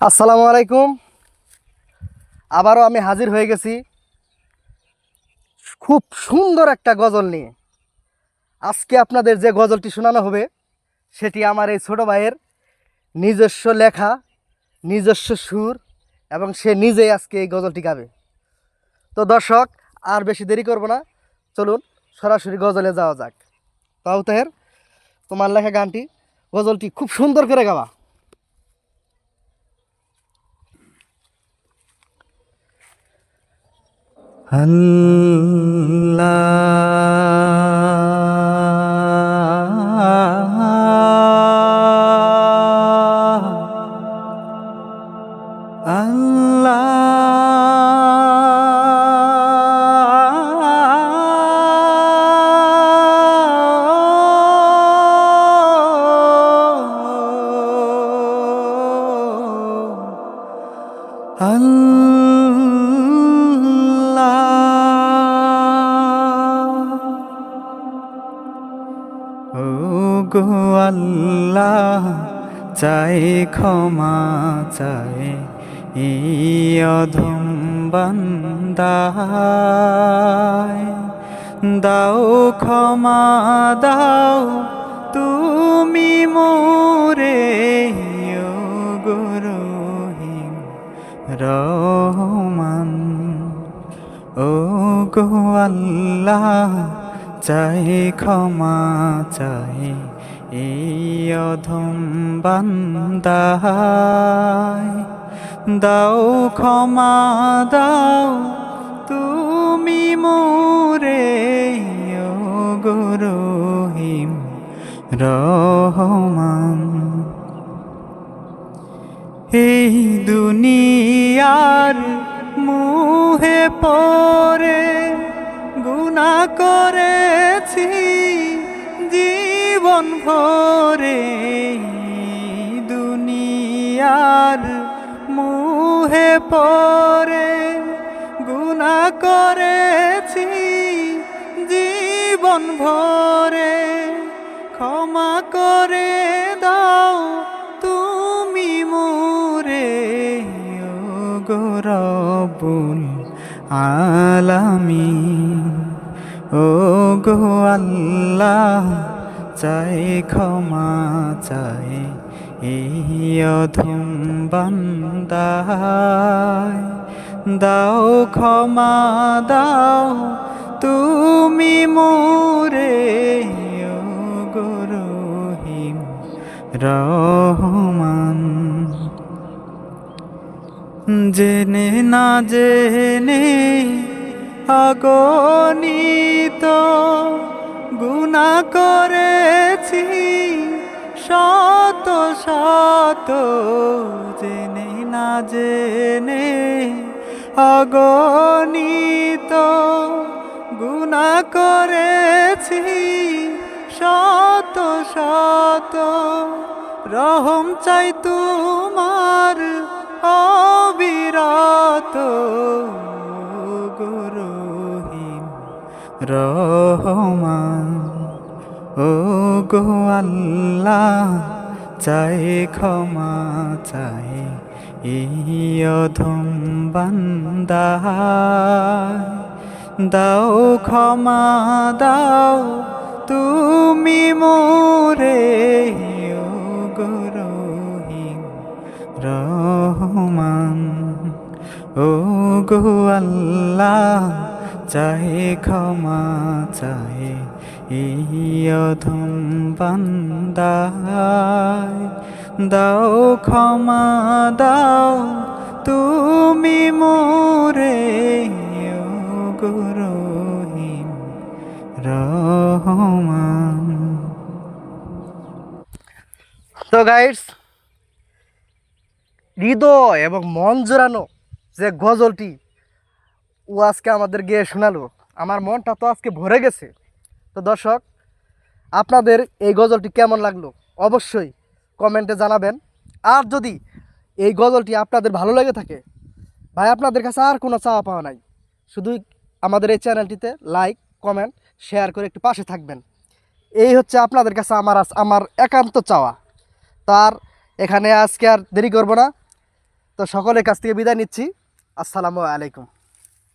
আসসালামু আলাইকুম। আবারও আমি হাজির হয়ে গেছি খুব সুন্দর একটা গজল নিয়ে। আজকে আপনাদের যে গজলটি শোনানো হবে, সেটি আমার এই ছোটো ভাইয়ের নিজস্ব লেখা, নিজস্ব সুর, এবং সে নিজেই আজকে এই গজলটি গাবে। তো দর্শক, আর বেশি দেরি করব না। চলুন, সরাসরি গজলে যাওয়া যাক। তাও তাহের, তোমার লেখা গানটি, গজলটি খুব সুন্দর করে গাওয়া আল্লাহ আল্লাহ Allah ও গো আল্লাহ, চাই ক্ষমা, চাই অধম বান্দায়। দাও ক্ষমা, দাও তুমি মোরে ও গো রহিম রহমান। ও গো আল্লাহ চাই, ক্ষমা চাই, এই অধম বান্দায় দাও, ক্ষমা দাও, তুমি মোরে, ও গো রহিম রহমান। এই দুনিয়ার মুহে পরে গুণা করেছি জীবন ভরে দুনিয়ার মুহে পরে গুণা করেছি জীবন ভরে ক্ষমা করে গরবুল আলামি ও গো আল্লাহ, চাই ক্ষমা, চাই এই অধম বান্দায়। দাও ক্ষমা, দাও তুমি মোরে গো রহিম রহমান জেনে না জেনে আগনিত গুণা করেছি, শত শত জেনে না জেনে আগনিত গুণা করেছি, শত শত রহম চাই তোমার গুরুহীন রহমান। ও গো আল্লাহ, চাই ক্ষমা চাই এই অধম বান্দায় দাও ক্ষমা, দাও তুমি মোরে রহমান। ও গো আল্লাহ চাই ক্ষমা চাই এই অধম বান্দায় দাও ক্ষমা, দাও তুমি মোরে ও গো রহিম রহমান। তো গাইডস হৃদয় এবং মন জোরানো যে গজলটি ও আজকে আমাদের গিয়ে শোনালো। আমার মনটা তো আজকে ভরে গেছে। তো দর্শক, আপনাদের এই গজলটি কেমন লাগল অবশ্যই কমেন্টে জানাবেন। আর যদি এই গজলটি আপনাদের ভালো লেগে থাকে, ভাই, আপনাদের কাছে আর কোনো চাওয়া পাওয়া নাই শুধুই আমাদের এই চ্যানেলটিতে লাইক, কমেন্ট, শেয়ার করে একটু পাশে থাকবেন। এই হচ্ছে আপনাদের কাছে আমার আমার একান্ত চাওয়া। তার এখানে আজকে আর দেরি করব না। তো সকলের কাছ থেকে বিদায় নিচ্ছি। আসসালামু আলাইকুম।